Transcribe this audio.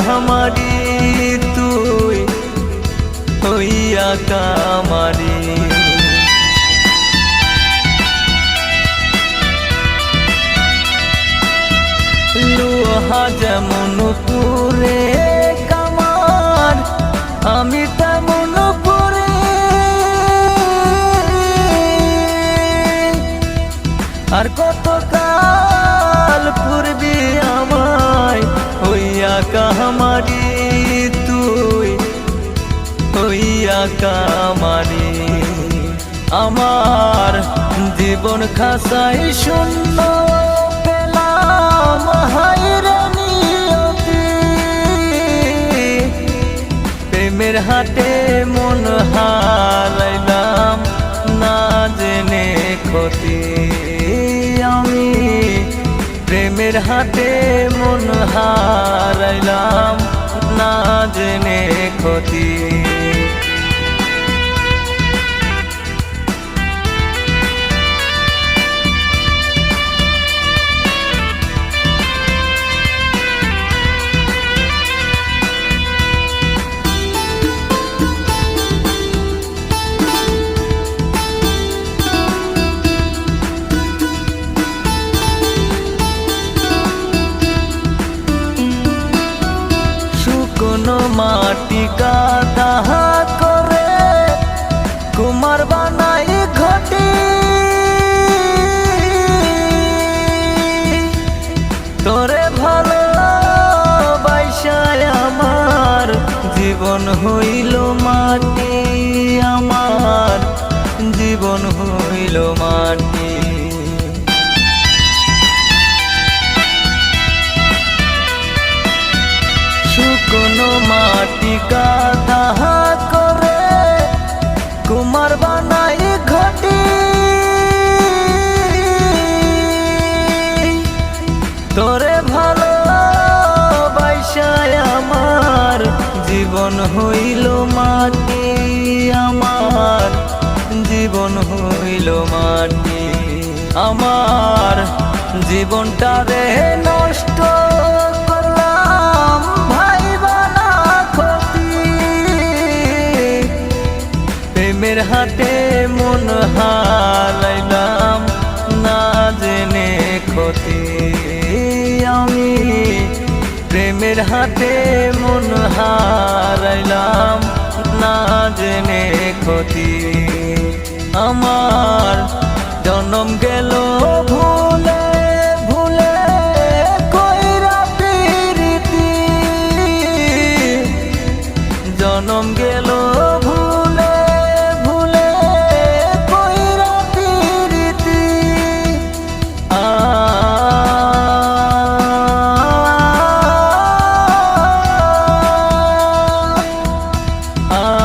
কামারি তুই হইয়া কামারি লোহা যেমন পুরে কামার আমি তেমন পুরে আর কত হইয়া কামারি আমার জীবন খাসাই শূন্য পেলাম প্রেমের হাতে মন হারাইলাম, না জেনে ক্ষতি। আমি প্রেমের হাতে মন হারাইলাম, না জেনে ক্ষতি। কুমার বানাই ঘটি। তোরে আমার জীবন হইল মাটি। মাটি কাদা করে কুমার বানাই ঘটি। তোরে ভালো বাইসায় আমার জীবন হইল মাটি, আমার জীবন হইল মাটি। আমার জীবনটা রে নষ্ট প্রেমের হাতে মন হালাইলাম না জেনে ক্ষতি। আমি প্রেমের হাতে মন হারাইলাম, না জেনে ক্ষতি। আমার জনম গেল ভুলে Ah.